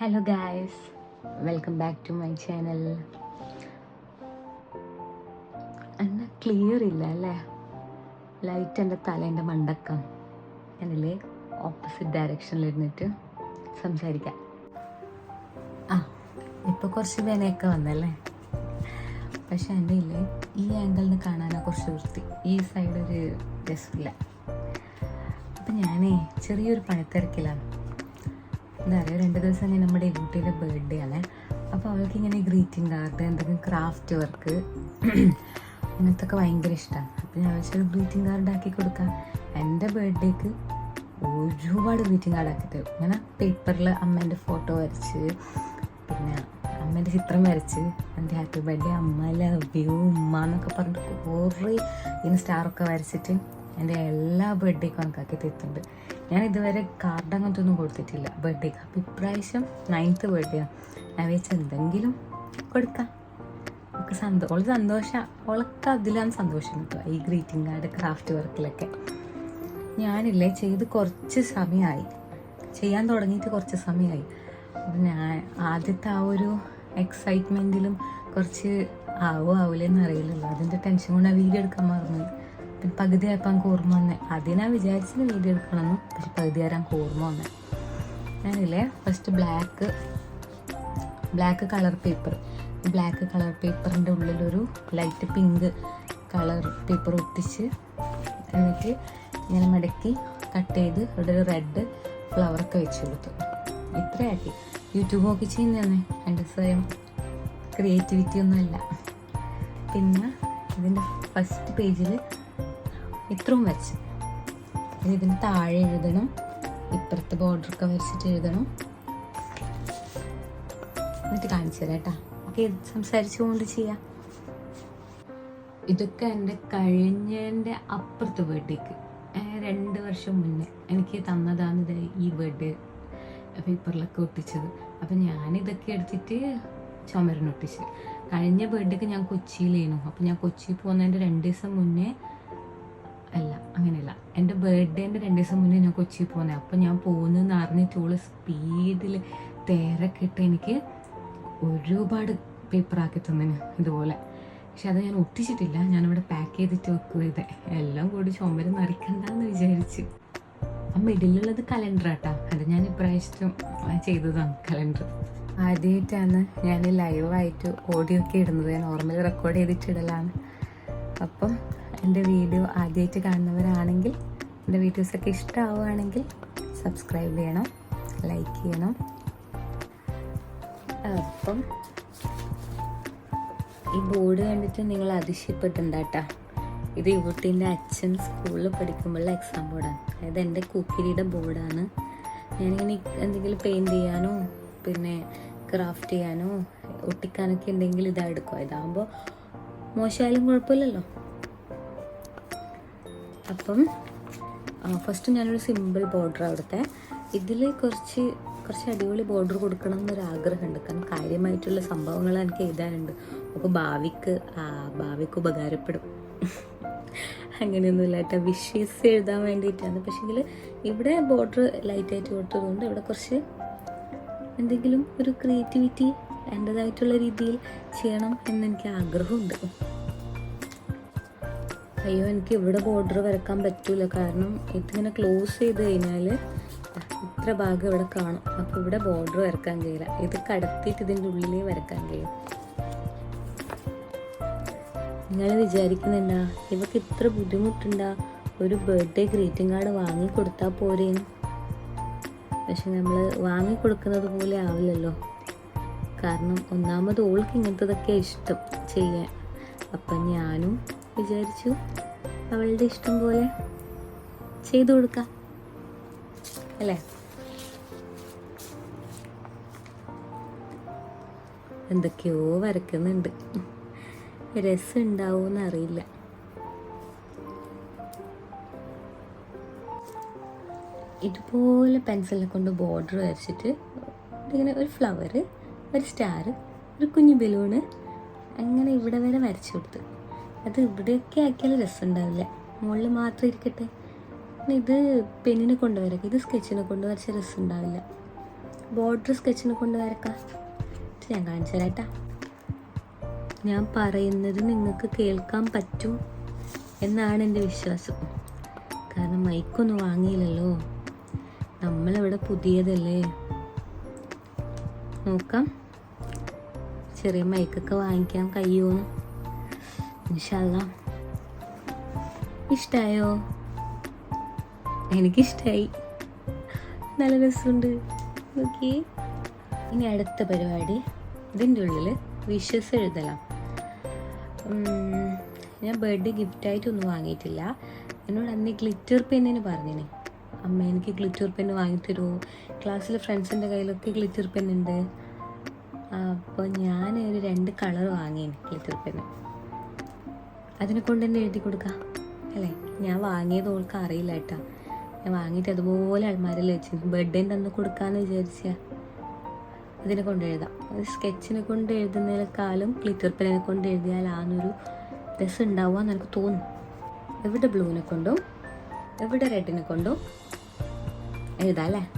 Hello guys welcome back to my channel എന്നെ clear ഇല്ല അല്ലേ? ലൈറ്റ് എന്റെ തലേന്റെ മണ്ടക്കം. എന്നല്ലേ ഓപ്പോസിറ്റ് ഡയറക്ഷനിൽ ഇരുന്നിട്ട് സംസാരിക്കാം. ആ ഇപ്പോൾ കുറച്ച് വേനയൊക്കെ വന്നല്ലേ? പക്ഷെ എന്റെ ഇല്ലേ ഈ ആംഗിളിൽ നിന്ന് കാണാനാണ് കുറച്ച് വൃത്തി. ഈ സൈഡ് ഒരു രസമില്ല. അപ്പം ഞാനേ ചെറിയൊരു പഴത്തിരക്കിലാണ് എന്താ പറയുക രണ്ട് ദിവസം നമ്മുടെ കുട്ടിയുടെ ബർത്ത്ഡേ ആണ്. അപ്പോൾ അവൾക്ക് ഇങ്ങനെ ഗ്രീറ്റിംഗ് കാർഡ് എന്തെങ്കിലും ക്രാഫ്റ്റ് വർക്ക് അങ്ങനത്തെ ഒക്കെ ഭയങ്കര ഇഷ്ടമാണ് അപ്പോൾ ഞാൻ വെച്ചാൽ ഗ്രീറ്റിംഗ് കാർഡ് ആക്കി കൊടുക്കാം. എന്റെ ബർത്ത്ഡേക്ക് ഒരുപാട് ഗ്രീറ്റിംഗ് കാർഡ് ആക്കി ഇങ്ങനെ പേപ്പറിൽ അമ്മേന്റെ ഫോട്ടോ വരച്ച് പിന്നെ അമ്മേന്റെ ചിത്രം വരച്ച് എന്റെ ഹാപ്പി ബർത്ത്ഡേ അമ്മ ലവ് യു ഉമ്മ എന്നൊക്കെ പറഞ്ഞിട്ട് കുറേ ഇങ്ങനെ സ്റ്റാറൊക്കെ വരച്ചിട്ട് എന്റെ എല്ലാ ബർത്ത്ഡേക്കും കണക്കാക്കി തരുന്നുണ്ട്. ഞാൻ ഇതുവരെ കാർഡ് അങ്ങനത്തെ ഒന്നും കൊടുത്തിട്ടില്ല. ബർത്ത്ഡേക്ക് അപ്പം ഇപ്രാവശ്യം നയൻത്ത് ബർത്ത്ഡേ ഞാൻ വെച്ച് എന്തെങ്കിലും കൊടുക്കാം. ഒക്കെ സന്തോഷം ഓൾ സന്തോഷം ഓളൊക്കെ അതിലാണ് സന്തോഷം കിട്ടുക. ഈ ഗ്രീറ്റിംഗ് കാർഡ് ക്രാഫ്റ്റ് വർക്കിലൊക്കെ ഞാനില്ലേ ചെയ്ത് കുറച്ച് സമയമായി ചെയ്യാൻ തുടങ്ങിയിട്ട് കുറച്ച് സമയമായി അപ്പം ഞാൻ ആദ്യത്തെ ആ ഒരു എക്സൈറ്റ്മെന്റിലും കുറച്ച് ആവോ ആവില്ലെന്ന് അറിയില്ലല്ലോ. അതിന്റെ ടെൻഷൻ കൊണ്ട് വീഡിയോ എടുക്കാൻ മറന്നു. പിന്നെ പകുതി ആയപ്പോൾ എനിക്ക് ഓർമ്മ വന്നേ. അതിനാ വിചാരിച്ചത് വീഡിയോ എടുക്കണമെന്ന് പക്ഷെ പകുതി എനിക്ക് ഓർമ്മ വന്നേ. ഞാനില്ലേ first black black colour paper black colour പേപ്പറിന്റെ ഉള്ളിലൊരു ലൈറ്റ് പിങ്ക് കളർ പേപ്പർ ഒട്ടിച്ച് എന്നിട്ട് ഇങ്ങനെ മടക്കി കട്ട് ചെയ്ത് ഇവിടെ ഒരു റെഡ് ഫ്ലവറൊക്കെ വെച്ച് കൊടുത്തു. ഇത്രയാക്കി. യൂട്യൂബ് നോക്കി ചെയ്യുന്നതാണ്. എന്റെ സ്വയം ക്രിയേറ്റിവിറ്റി ഒന്നുമല്ല. പിന്നെ ഇതിന്റെ ഫസ്റ്റ് പേജിൽ ഇത്രയും വരച്ച് ഇനി ഇതിന് താഴെ എഴുതണം. ഇപ്പുറത്തെ ബോർഡറൊക്കെ വരച്ചിട്ട് എഴുതണം. എന്നിട്ട് കാണിച്ചു തരാം കേട്ടോ. ഓക്കെ സംസാരിച്ചുകൊണ്ട് ചെയ്യാം? ഇതൊക്കെ എന്റെ കഴിഞ്ഞതിന്റെ അപ്പുറത്തെ ബർത്ത്ഡേക്ക് രണ്ട് വർഷം മുന്നേ എനിക്ക് തന്നതാണ് ഇത് ഈ ബർത്ത്ഡേ പേപ്പറിലൊക്കെ ഒട്ടിച്ചത്. അപ്പം ഞാനിതൊക്കെ എടുത്തിട്ട് ചുമരനൊട്ടിച്ച്. കഴിഞ്ഞ ബർത്ത്ഡേക്ക് ഞാൻ കൊച്ചിയിലായിരുന്നു അപ്പം ഞാൻ കൊച്ചിയിൽ പോകുന്നതിന്റെ രണ്ട് ദിവസം മുന്നേ അല്ല അങ്ങനെയല്ല. എന്റെ ബർത്ത്ഡേന്റെ രണ്ട് ദിവസം മുന്നേ ഞാൻ കൊച്ചിയിൽ പോകുന്നത് അപ്പം ഞാൻ പോകുന്നതെന്ന് അറിഞ്ഞിട്ട് ഓൾ സ്പീഡിൽ തേരക്കിട്ട് എനിക്ക് ഒരുപാട് പേപ്പറാക്കി തന്നിന് ഇതുപോലെ. പക്ഷെ അത് ഞാൻ ഒട്ടിച്ചിട്ടില്ല. ഞാനിവിടെ പാക്ക് ചെയ്തിട്ട് വെക്കുക ഇത്. എല്ലാം കൂടി ചുമര് നിറയ്ക്കണ്ടെന്ന് വിചാരിച്ചു. ആ മിഡിലുള്ളത് കലണ്ടർ ആട്ടാ. അത് ഞാൻ ഇപ്രാവശ്യം ചെയ്തതാണ് കലണ്ടർ ആദ്യമായിട്ടാണ് ഞാൻ ലൈവായിട്ട് ഓഡിയോ ഒക്കെ ഇടുന്നത്. നോർമലി റെക്കോർഡ് ചെയ്തിട്ടിടലാണ് അപ്പം എന്റെ വീഡിയോ ആദ്യമായിട്ട് കാണുന്നവരാണെങ്കിൽ എന്റെ വീഡിയോസൊക്കെ ഇഷ്ടമാവുകയാണെങ്കിൽ സബ്സ്ക്രൈബ് ചെയ്യണം ലൈക്ക് ചെയ്യണം. അപ്പം ഈ ബോർഡ് കണ്ടിട്ട് നിങ്ങൾ അതിശയപ്പെട്ടുണ്ടാട്ടാ ഇത് യുവട്ടീന്റെ അച്ഛൻ സ്കൂളിൽ പഠിക്കുമ്പോഴുള്ള എക്സാം ബോർഡാണ് അതായത് എന്റെ കുക്കിരിയുടെ ബോർഡാണ് ഞാനിങ്ങനെ എന്തെങ്കിലും പെയിന്റ് ചെയ്യാനോ പിന്നെ ക്രാഫ്റ്റ് ചെയ്യാനോ ഒട്ടിക്കാനൊക്കെ ഉണ്ടെങ്കിൽ ഇതാ എടുക്കുക ഇതാകുമ്പോൾ മോശമായാലും കുഴപ്പമില്ലല്ലോ. അപ്പം ഫസ്റ്റ് ഞാനൊരു സിമ്പിൾ ബോർഡർ അവിടുത്തെ ഇതിൽ കുറച്ച് കുറച്ച് അടിപൊളി ബോർഡർ കൊടുക്കണം എന്നൊരു ആഗ്രഹമുണ്ട് കാരണം കാര്യമായിട്ടുള്ള സംഭവങ്ങൾ എനിക്ക് എഴുതാനുണ്ട്. അപ്പോൾ ഭാവിക്ക് ഭാവിക്ക് ഉപകാരപ്പെടും. അങ്ങനെയൊന്നുമില്ല കേട്ടോ. വിഷസ് എഴുതാൻ വേണ്ടിയിട്ടാണ്. പക്ഷേങ്കിൽ ഇവിടെ ബോർഡർ ലൈറ്റായിട്ട് കൊടുത്തതുകൊണ്ട് ഇവിടെ കുറച്ച് എന്തെങ്കിലും ഒരു ക്രിയേറ്റിവിറ്റി എന്റെതായിട്ടുള്ള രീതിയിൽ ചെയ്യണം എന്നെനിക്ക് ആഗ്രഹമുണ്ട്. അയ്യോ എനിക്ക് ഇവിടെ ബോർഡർ വരക്കാൻ പറ്റൂല. കാരണം ഇതിങ്ങനെ ക്ലോസ് ചെയ്ത് കഴിഞ്ഞാൽ ഇത്ര ഭാഗം ഇവിടെ കാണും. അപ്പോൾ ഇവിടെ ബോർഡർ വരക്കാൻ കഴിയില്ല. ഇത് കടത്തിയിട്ട് ഇതിന്റെ ഉള്ളിലേ വരക്കാൻ കഴിയും. നിങ്ങൾ വിചാരിക്കുന്നുണ്ടാ ഇവക്ക് ഇത്ര ബുദ്ധിമുട്ടുണ്ടാ? ഒരു ബർത്ത്ഡേ ഗ്രീറ്റിംഗ് കാർഡ് വാങ്ങി കൊടുത്താൽ പോരേന്ന് പക്ഷെ നമ്മൾ വാങ്ങി കൊടുക്കുന്നത് പോലെ ആവില്ലല്ലോ. കാരണം ഒന്നാമത് ഓൾക്ക് ഇങ്ങനത്തതൊക്കെ ഇഷ്ടം ചെയ്യാൻ. അപ്പം ഞാനും വിചാരിച്ചു. അവളുടെ ഇഷ്ടം പോലെ ചെയ്തു കൊടുക്കാം. അല്ലേ? എന്തൊക്കെയോ വരക്കുന്നുണ്ട്. രസം ഉണ്ടാവുമെന്ന് അറിയില്ല. ഇതുപോലെ പെൻസിലിനെ കൊണ്ട് ബോർഡർ വരച്ചിട്ട് ഇങ്ങനെ ഒരു ഫ്ലവർ ഒരു സ്റ്റാർ ഒരു കുഞ്ഞു ബലൂണ് അങ്ങനെ ഇവിടെ വരെ വരച്ചു കൊടുത്ത്. അത് ഇവിടെയൊക്കെ ആക്കിയാൽ രസം ഉണ്ടാവില്ല മുകളിൽ മാത്രം ഇരിക്കട്ടെ. ഇത് പെന്നിനെ കൊണ്ട് വരക്കാം ഇത് സ്കെച്ചിനെ കൊണ്ട് വരച്ച രസം ഉണ്ടാവില്ല ബോർഡർ സ്കെച്ചിനെ കൊണ്ട് വരക്കാം. ഞാൻ കാണിച്ചു ഞാൻ പറയുന്നത് നിങ്ങൾക്ക് കേൾക്കാൻ പറ്റും എന്നാണ് എന്റെ വിശ്വാസം. കാരണം മൈക്കൊന്നും വാങ്ങിയില്ലല്ലോ. നമ്മളിവിടെ പുതിയതല്ലേ? നോക്കാം. ചെറിയ മൈക്കൊക്കെ വാങ്ങിക്കാൻ കഴിയുമോ ഇൻഷല്ല ഇഷ്ടായോ? എനിക്കിഷ്ടായി. നല്ല രസമുണ്ട്. നോക്കി ഇനി അടുത്ത പരിപാടി. ഇതിന്റെ ഉള്ളിൽ വിഷസ് എഴുതലാം. ഞാൻ ബർത്ത്ഡേ ഗിഫ്റ്റായിട്ടൊന്നും വാങ്ങിയിട്ടില്ല. എന്നോട് അന്ന് ഗ്ലിറ്റർ പെന്നിന് പറഞ്ഞിന്. അമ്മ എനിക്ക് ഗ്ലിറ്റർ പെന്ന് വാങ്ങിത്തരുമോ ക്ലാസ്സിലെ ഫ്രണ്ട്സിന്റെ കയ്യിലൊക്കെ ഗ്ലിറ്റർ പെന്നുണ്ട് അപ്പോൾ ഞാൻ ഒരു രണ്ട് കളർ വാങ്ങിയിന് ഗ്ലിറ്റർ പെന്ന് അതിനെ കൊണ്ട് തന്നെ എഴുതി കൊടുക്കാം. അല്ലേ? ഞാൻ വാങ്ങിയത് ഓൾക്ക് അറിയില്ല കേട്ടോ. ഞാൻ വാങ്ങിയിട്ട് അതുപോലെ അൽമാരിൽ വെച്ച് ബർത്ത്ഡേന്റെ അന്ന് കൊടുക്കാമെന്ന് വിചാരിച്ച. അതിനെ കൊണ്ട് എഴുതാം. സ്കെച്ചിനെ കൊണ്ട് എഴുതുന്നതിനേക്കാളും ക്ലിറ്റർ പെനിനെ കൊണ്ട് എഴുതിയാൽ ആനൊരു രസം ഉണ്ടാവുക എന്ന് എനിക്ക് തോന്നുന്നു എവിടെ ബ്ലൂവിനെ കൊണ്ടും എവിടെ റെഡിനെ കൊണ്ടും എഴുതാം അല്ലേ?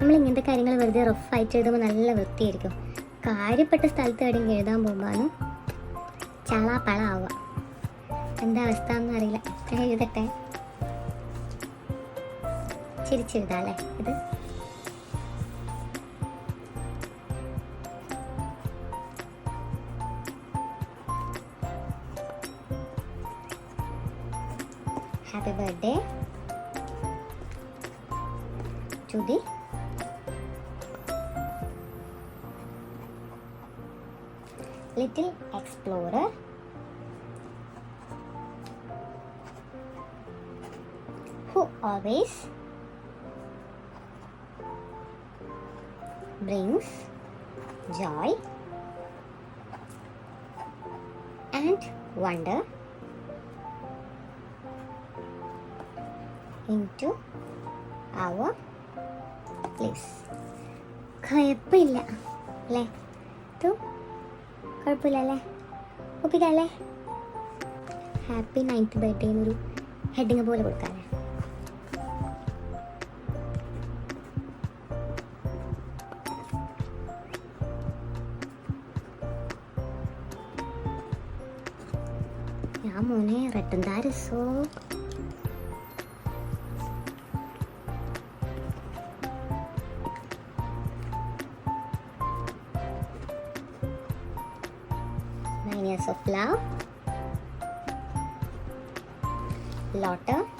നമ്മൾ ഇങ്ങനത്തെ കാര്യങ്ങൾ വെറുതെ റഫ് റഫായിട്ട് എഴുതുമ്പോൾ നല്ല വൃത്തിയായിരിക്കും. കാര്യപ്പെട്ട സ്ഥലത്ത് എവിടെയെങ്കിലും എഴുതാൻ പോകുമ്പോഴാണ് ചളാപ്പള ആവുക എന്താ അവസ്ഥ അറിയില്ല. എഴുതട്ടെ? ചിരിച്ചെഴുതാല്ലേ ഇത്? Happy birthday ചുതി little little always brings joy and wonder into our place. കുഴപ്പമില്ല അല്ലേ? തൂ കുഴപ്പമില്ല അല്ലേ? ഒപ്പിക്കല്ലേ ഹാപ്പി നയൻത്ത് ബർത്ത്ഡേ എന്നൊരു ഹെഡിങ് പോലെ കൊടുക്കാല്ലേ? and that is so nine years of love. Laughter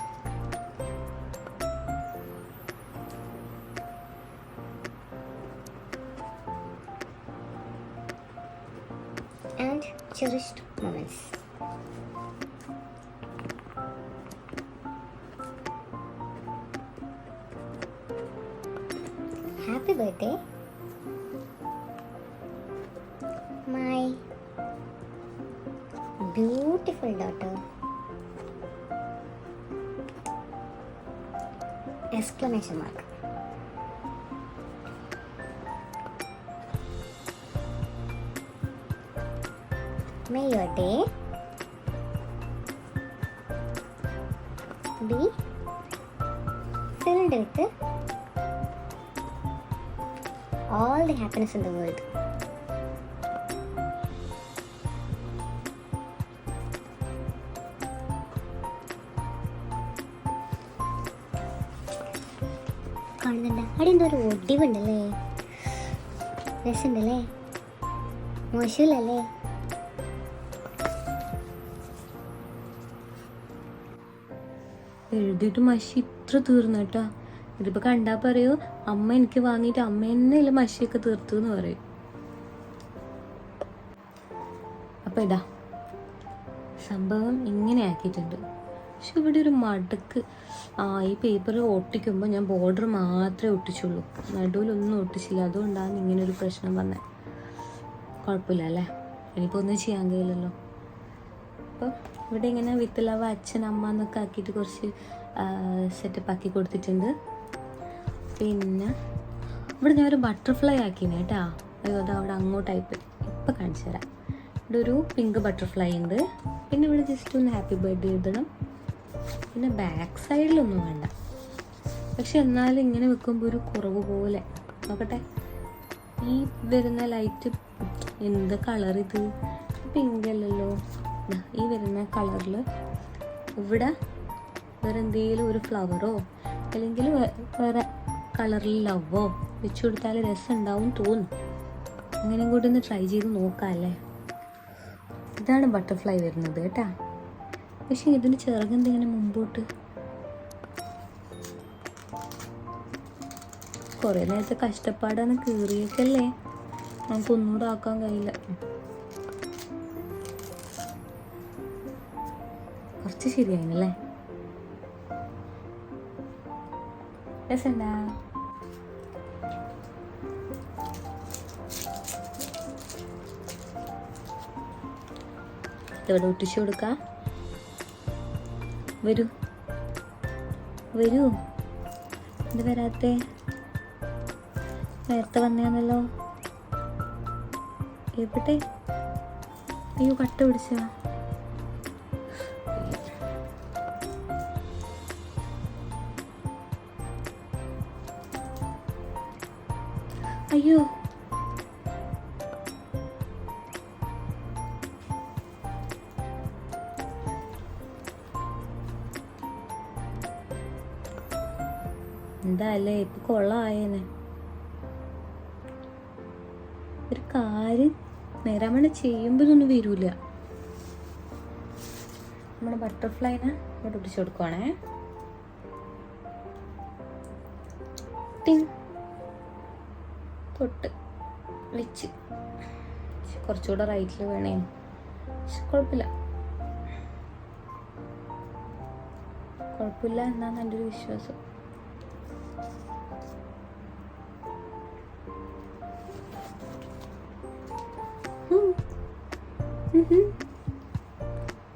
beautiful daughter. Exclamation mark. May your day be filled with all the happiness in the world. കാണുന്നുണ്ട്. അവിടെ എന്തോ ഒരു ഒടിവുണ്ടല്ലേ? രസമുണ്ടല്ലേ? മോശമില്ലല്ലേ? എഴുതിയിട്ട് മഷി ഇത്ര തീർന്നു കേട്ടോ. ഇതിപ്പോൾ കണ്ടാൽ പറയൂ അമ്മ എനിക്ക് വാങ്ങിയിട്ട് അമ്മ തന്നെ ഇല്ല മഷിയൊക്കെ തീർത്തു എന്ന് പറയും. അപ്പോൾ ഇതാ. സംഭവം ഇങ്ങനെ ആക്കിയിട്ടുണ്ട്. പക്ഷെ ഇവിടെ ഒരു മടുക്ക്. ആ ഈ പേപ്പർ ഒട്ടിക്കുമ്പോൾ ഞാൻ ബോർഡർ മാത്രമേ ഒട്ടിച്ചുള്ളൂ. നടുവിലൊന്നും ഒട്ടിച്ചില്ല. അതുകൊണ്ടാണ് ഇങ്ങനെ ഒരു പ്രശ്നം വന്നത് കുഴപ്പമില്ല അല്ലേ? ഇനിയിപ്പോൾ ഒന്നും ചെയ്യാൻ കഴിയില്ലല്ലോ. അപ്പം ഇവിടെ ഇങ്ങനെ വിത്ത് അച്ഛൻ അമ്മ എന്നൊക്കെ ആക്കിയിട്ട് കുറച്ച് സെറ്റപ്പ് ആക്കി കൊടുത്തിട്ടുണ്ട്. പിന്നെ ഇവിടെ ഞാൻ ഒരു ബട്ടർഫ്ലൈ ആക്കിന് കേട്ടാ. അയ്യോ അത് അവിടെ അങ്ങോട്ടായിപ്പോയി ഇപ്പം കാണിച്ചു തരാം. ഇവിടെ ഒരു പിങ്ക് ബട്ടർഫ്ലൈ ഉണ്ട്. പിന്നെ ഇവിടെ ജസ്റ്റ് ഒന്ന് ഹാപ്പി ബർത്ത്ഡേ എഴുതണം പിന്നെ ബാക്ക് സൈഡിലൊന്നും വേണ്ട. പക്ഷെ എന്നാലും ഇങ്ങനെ വെക്കുമ്പോൾ ഒരു കുറവ് പോലെ. നോക്കട്ടെ. ഈ വരുന്ന ലൈറ്റ് എന്ത് കളർ ഇത്? പിങ്ക് അല്ലല്ലോ. ഈ വരുന്ന കളറിൽ ഇവിടെ വേറെ എന്തെങ്കിലും ഒരു ഫ്ലവറോ അല്ലെങ്കിൽ വേറെ കളറിൽ ലവോ വെച്ച് കൊടുത്താൽ രസം ഉണ്ടാവും തോന്നും. അങ്ങനെയും കൂടി ഒന്ന് ട്രൈ ചെയ്ത് നോക്കാം അല്ലേ ഇതാണ് ബട്ടർഫ്ലൈ വരുന്നത് കേട്ടാ. പക്ഷെ ഇതിന് ചിറകെന്തിങ്ങനെ മുമ്പോട്ട്. കുറേ നേരത്തെ കഷ്ടപ്പാടാണ് കീറിയേക്കല്ലേ നമുക്ക് ഒന്നുകൂടെ ആക്കാൻ കഴിയില്ല. കുറച്ച് ശരിയായിനല്ലേ? രസണ്ടാ ഇവിടെ ഒട്ടിച്ചു കൊടുക്കാം? വരൂ. വരൂ. ഇത് വരാത്തേ? നേരത്തെ വന്നേന്നല്ലോ എവിടെ? അയ്യോ കട്ട പിടിച്ച. അയ്യോ. എന്താ അല്ലേ ഇപ്പൊ കൊള്ളായേനെ. ഒരു കാര്യം നിരമണ ചെയ്യുമ്പോഴൊന്നും വരൂല. നമ്മുടെ ബട്ടർഫ്ലൈനെ ഇവിടെ പിടിച്ചു കൊടുക്കുവാണേ. തൊട്ട്. വെച്ച്. കുറച്ചുകൂടെ റൈറ്റിൽ വേണേ. കുഴപ്പമില്ല. കുഴപ്പമില്ല എന്നാണ് എന്റെ ഒരു വിശ്വാസം.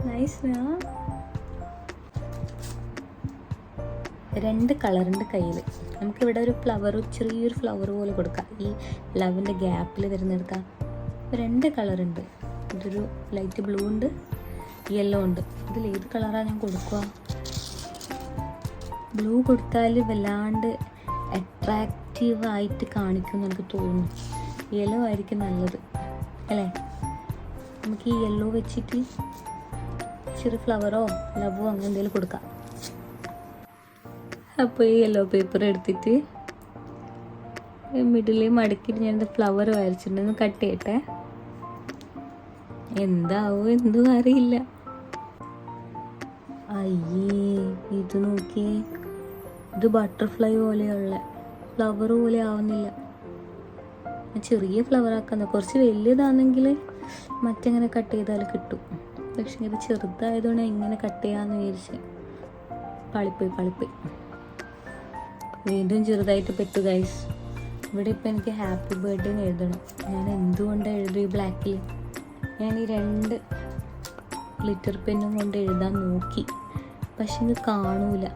നൈസ് രണ്ട് കളറുണ്ട് കയ്യിൽ നമുക്കിവിടെ ഒരു ഫ്ലവർ ചെറിയൊരു ഫ്ലവർ പോലെ കൊടുക്കാം. ഈ ലവിന്റെ ഗ്യാപ്പിൽ വരുന്നെടുക്കാം രണ്ട് കളറുണ്ട്. ഇതൊരു ലൈറ്റ് ബ്ലൂ ഉണ്ട് യെല്ലോ ഉണ്ട്. ഇതിൽ ഏത് കളറാണ് ഞാൻ കൊടുക്കുക ബ്ലൂ കൊടുത്താൽ വല്ലാണ്ട് അട്രാക്റ്റീവ് ആയിട്ട് കാണിക്കും എന്ന് എനിക്ക് തോന്നുന്നു. യെല്ലോ ആയിരിക്കും നല്ലത് അല്ലേ? നമുക്ക് ഈ യെല്ലോ വെച്ചിട്ട് ചെറിയ ഫ്ലവറോ ലവോ അങ്ങനെ എന്തെങ്കിലും കൊടുക്കാം. അപ്പോൾ ഈ യെല്ലോ പേപ്പർ എടുത്തിട്ട് മിഡിലേ മടക്കിയിട്ട് ഞാൻ ഫ്ലവർ വരച്ചിട്ടുണ്ടെന്ന് കട്ട് ചെയ്യട്ടെ. എന്താവോ എന്തും അറിയില്ല. അയ്യേ ഇത് നോക്കിയേ. ഇത് ബട്ടർഫ്ലൈ പോലെയുള്ള ഫ്ലവർ പോലെ ആവുന്നില്ല. ചെറിയ ഫ്ലവർ ആക്കുന്ന. കുറച്ച് വലിയതാണെങ്കിൽ മറ്റെങ്ങനെ കട്ട് ചെയ്താൽ കിട്ടും. പക്ഷെ ഇത് ചെറുതായതുകൊണ്ട് എങ്ങനെ കട്ട് ചെയ്യാന്ന് വിചാരിച്ച് പളിപ്പോയി പളിപ്പോയി. വീണ്ടും ചെറുതായിട്ട് പെട്ടു ഗൈസ് ഇവിടെ ഇപ്പം എനിക്ക് ഹാപ്പി ബർത്ത്ഡേ എഴുതണം. ഞാൻ എന്തുകൊണ്ട് എഴുതും ഈ ബ്ലാക്കിൽ ഞാൻ ഈ രണ്ട് ഗ്ലിറ്റർ പെന്നും കൊണ്ട് എഴുതാൻ നോക്കി. പക്ഷെ ഇത് കാണൂല.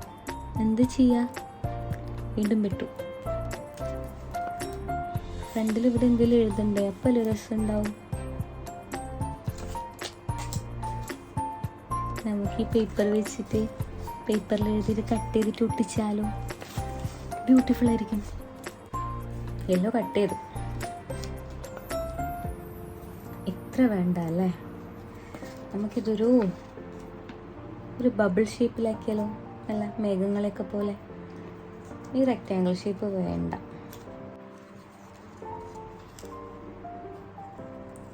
എന്ത് ചെയ്യാ? വീണ്ടും വിട്ടു. ഫ്രണ്ടിൽ ഇവിടെ എന്തെങ്കിലും എഴുതണ്ടേ? അപ്പം അല്ലേ രസം ഉണ്ടാവും നമുക്ക് ഈ പേപ്പർ വെച്ചിട്ട് പേപ്പറിൽ എഴുതിയിട്ട് കട്ട് ചെയ്തിട്ട് ഒട്ടിച്ചാലോ? ബ്യൂട്ടിഫുൾ ആയിരിക്കും. യെല്ലോ കട്ട് ചെയ്തു. ഇത്ര വേണ്ട അല്ലേ? നമുക്കിതൊരു ഒരു ബബിൾ ഷേപ്പിലാക്കിയാലോ അല്ല മേഘങ്ങളെയൊക്കെ പോലെ. ഈ റെക്റ്റാങ്കിൾ ഷേപ്പ് വേണ്ട.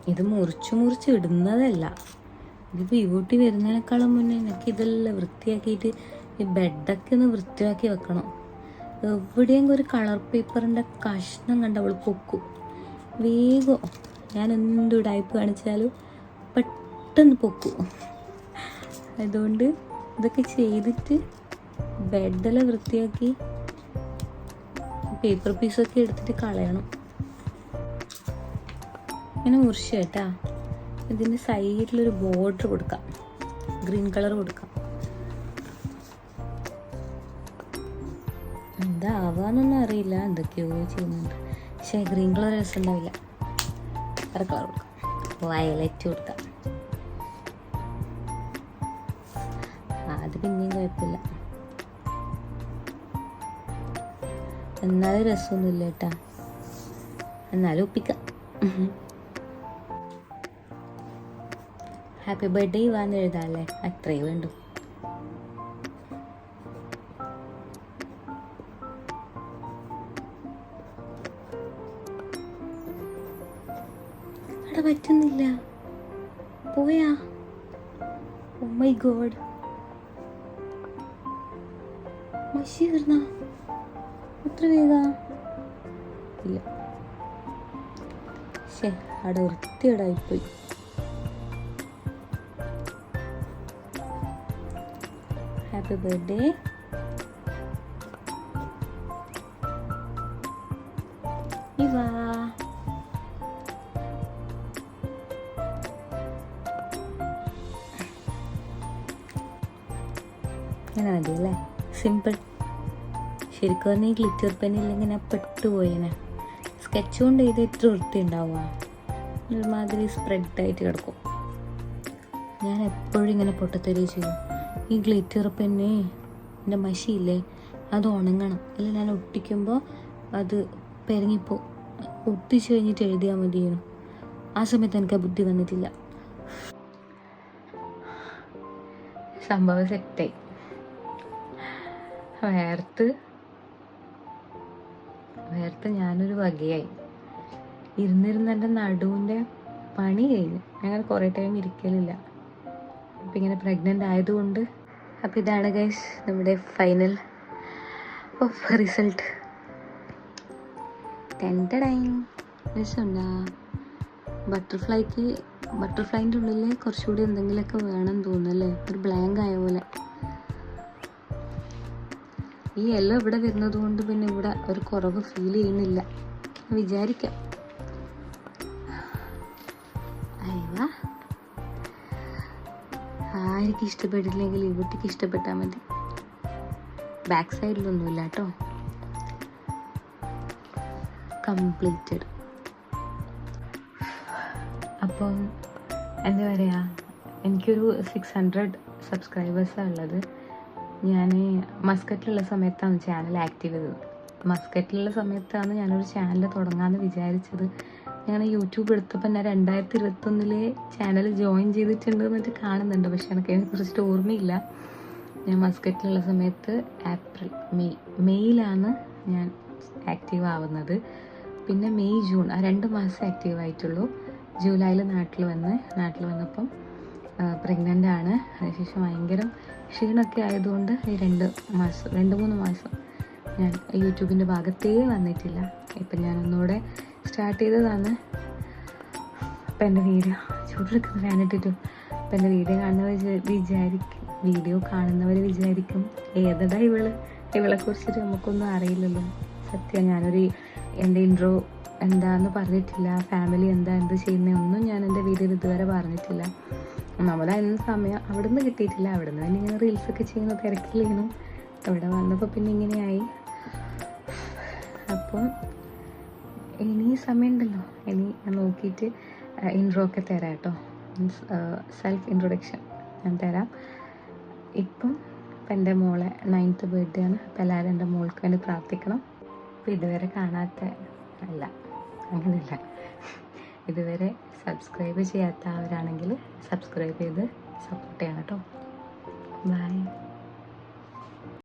ഇത് മുറിച്ച് മുറിച്ച് ഇടുന്നതല്ല. ഇത് ബ്യൂട്ടി വരുന്നതിനേക്കാളും മുന്നേ എനിക്ക് ഇതെല്ലാം വൃത്തിയാക്കിയിട്ട് ഈ ബെഡൊക്കെ ഒന്ന് വൃത്തിയാക്കി വെക്കണം. എവിടെയെങ്കിലും ഒരു കളർ പേപ്പറിന്റെ കഷ്ണം കണ്ട അവൾ പൊക്കും. വേഗം. ഞാൻ എന്ത് ടൈപ്പ് കാണിച്ചാലും പെട്ടെന്ന് പൊക്കും. അതുകൊണ്ട് ഇതൊക്കെ ചെയ്തിട്ട് ബെഡെല്ലാം വൃത്തിയാക്കി പേപ്പർ പീസൊക്കെ എടുത്തിട്ട് കളയണം. ഇങ്ങനെ മുറിച്ച് കേട്ടാ. ഇതിന്റെ സൈഡിലൊരു ബോർഡർ കൊടുക്കാം. ഗ്രീൻ കളർ കൊടുക്കാം. എന്താ ആവാന്നൊന്നും അറിയില്ല. എന്തൊക്കെയോ ചെയ്യുന്നുണ്ട്. പക്ഷേ ഗ്രീൻ കളർ രസം ഉണ്ടാവില്ല. വേറെ കളർ കൊടുക്കാം. വയലറ്റ് കൊടുക്കാം. അത് പിന്നെയും കുഴപ്പമില്ല. എന്നാലും രസമൊന്നുമില്ല കേട്ടാ. എന്നാലും ഒപ്പിക്കാം. ഹാപ്പി ബർത്ത്ഡേ ഇവാന്ന് എഴുതാല്ലേ? അത്രേ വേണ്ടു. അവിടെ പറ്റുന്നില്ല. പോയാ. ഓ മൈ ഗോഡ് മഷി തീർന്ന? എത്ര വേഗ? ഇല്ല. ശേ അവിടെ വൃത്തിയോടായിപ്പോയി ഹാപ്പി ബർത്ത്ഡേ ശരിക്കും പറഞ്ഞാൽ ഈ ഗ്ലിറ്റർ പെൻ ഇങ്ങനെ പെട്ടുപോയേനെ. സ്കെച്ച് കൊണ്ട് ചെയ്ത് എത്ര വൃത്തി ഉണ്ടാവുക. ഒരുമാതിരി സ്പ്രെഡായിട്ട് കിടക്കും. ഞാൻ എപ്പോഴും ഇങ്ങനെ പൊട്ടത്തരി ചെയ്യും. ഈ ഗ്ലിറ്റർ പെന്നെ എന്റെ മഷിയില്ലേ അത് ഉണങ്ങണം. അല്ല ഞാൻ ഒട്ടിക്കുമ്പോൾ അത് പെരങ്ങിപ്പോ ഒട്ടിച്ചു കഴിഞ്ഞിട്ട് എഴുതിയാൽ മതിയെന്നു ആ സമയത്ത് എനിക്ക് ബുദ്ധി വന്നിട്ടില്ല. സംഭവം സെറ്റായി വേർത്ത് വേർത്ത് ഞാനൊരു വകയായി. ഇരുന്നിരുന്ന് എന്റെ നടുവിന്റെ പണി കഴിഞ്ഞു. ഞങ്ങൾ കുറേ ടൈം ഇരിക്കലില്ല. അപ്പം ഇങ്ങനെ പ്രഗ്നന്റ് ആയതുകൊണ്ട് അപ്പം ഇതാണ് ഗൈസ് നമ്മുടെ ഫൈനൽ ഓഫ് റിസൾട്ട് ടെന്റഡൈ രസമുണ്ടാ ബട്ടർഫ്ലൈക്ക് ബട്ടർഫ്ലൈന്റെ ഉള്ളിൽ കുറച്ചുകൂടി എന്തെങ്കിലുമൊക്കെ വേണം തോന്നുന്നല്ലേ ഒരു ബ്ലാങ്ക് ആയ പോലെ. ഈ യെല്ലോ ഇവിടെ വരുന്നത് കൊണ്ട് പിന്നെ ഇവിടെ ഒരു കുറവ് ഫീൽ ചെയ്യുന്നില്ല. വിചാരിക്കാം. അയ്യ ആർക്കും ഇഷ്ടപ്പെട്ടില്ലെങ്കിൽ ഇവിടേക്ക് ഇഷ്ടപ്പെട്ടാൽ മതി. ബാക്ക് സൈഡിലൊന്നുമില്ല കേട്ടോ. കംപ്ലീറ്റഡ് അപ്പം എന്താ പറയുക എനിക്കൊരു സിക്സ് ഹൺഡ്രഡ് സബ്സ്ക്രൈബേഴ്സാണ് ഉള്ളത്. ഞാൻ മസ്കറ്റിലുള്ള സമയത്താണ് ചാനൽ ആക്റ്റീവ് ചെയ്തത്. മസ്കറ്റിലുള്ള സമയത്താണ് ഞാനൊരു ചാനൽ തുടങ്ങാമെന്ന് വിചാരിച്ചത്. ഞാൻ യൂട്യൂബ് എടുത്തപ്പോൾ ഞാൻ രണ്ടായിരത്തി ഇരുപത്തൊന്നിലെ ചാനൽ ജോയിൻ ചെയ്തിട്ടുണ്ട് എന്നിട്ട് കാണുന്നുണ്ട്. പക്ഷെ എനിക്ക് അതിനെക്കുറിച്ചിട്ട് ഓർമ്മയില്ല. ഞാൻ മസ്കറ്റിലുള്ള സമയത്ത് ഏപ്രിൽ മെയ് മെയ്യിലാണ് ഞാൻ ആക്റ്റീവ് ആവുന്നത്. പിന്നെ മെയ് ജൂൺ ആ രണ്ട് മാസം ആക്റ്റീവ് ആയിട്ടുള്ളൂ. ജൂലൈയിൽ നാട്ടിൽ വന്ന് നാട്ടിൽ വന്നപ്പം പ്രഗ്നന്റ് ആണ്. അതിനുശേഷം ഭയങ്കര ക്ഷീണമൊക്കെ ആയതുകൊണ്ട് ഈ രണ്ട് മാസം രണ്ട് മൂന്ന് മാസം ഞാൻ യൂട്യൂബിന്റെ ഭാഗത്തേ വന്നിട്ടില്ല. ഇപ്പം ഞാനൊന്നുകൂടെ സ്റ്റാർട്ട് ചെയ്തതാണ്. അപ്പം എന്റെ വീഡിയോ ചൂടെടുക്കുന്ന ഫാനിട്ടിട്ടും അപ്പം എന്റെ വീഡിയോ കാണുന്നവർ വിചാ- വിചാരിക്കും. വീഡിയോ കാണുന്നവർ വിചാരിക്കും ഏതടാ ഇവൾ? ഇവളെ കുറിച്ചിട്ട് നമുക്കൊന്നും അറിയില്ലല്ലോ. സത്യം ഞാനൊരു എന്റെ ഇൻട്രോ എന്താന്ന് പറഞ്ഞിട്ടില്ല ഫാമിലി എന്താ എന്ത് ചെയ്യുന്നതൊന്നും ഞാൻ എന്റെ വീഡിയോയിൽ ഇതുവരെ പറഞ്ഞിട്ടില്ല. നമ്മൾ അതിന് സമയം അവിടെ നിന്ന് കിട്ടിയിട്ടില്ല. അവിടെ നിന്ന് തന്നെ ഇങ്ങനെ റീൽസൊക്കെ ചെയ്യുന്ന തിരക്കില്ലേനു ഇവിടെ വന്നപ്പോൾ പിന്നെ ഇങ്ങനെയായി. അപ്പം ഇനി സമയമുണ്ടല്ലോ. ഇനി ഞാൻ നോക്കിയിട്ട് ഇൻട്രോ ഒക്കെ തരാം കേട്ടോ. മീൻസ് സെൽഫ് ഇൻട്രൊഡക്ഷൻ ഞാൻ തരാം. ഇപ്പം ഇപ്പം എന്റെ മോളെ നയൻത്ത് ബർത്ത്ഡേ ആണ്. അപ്പം എല്ലാവരും എന്റെ മോൾക്ക് വേണ്ടി പ്രാർത്ഥിക്കണം. അപ്പം ഇതുവരെ കാണാത്ത അല്ല അങ്ങനെയല്ല. ഇതുവരെ സബ്സ്ക്രൈബ് ചെയ്യാത്തവരാണെങ്കിൽ സബ്സ്ക്രൈബ് ചെയ്ത് സപ്പോർട്ട് ചെയ്യണം കേട്ടോ. ബൈ.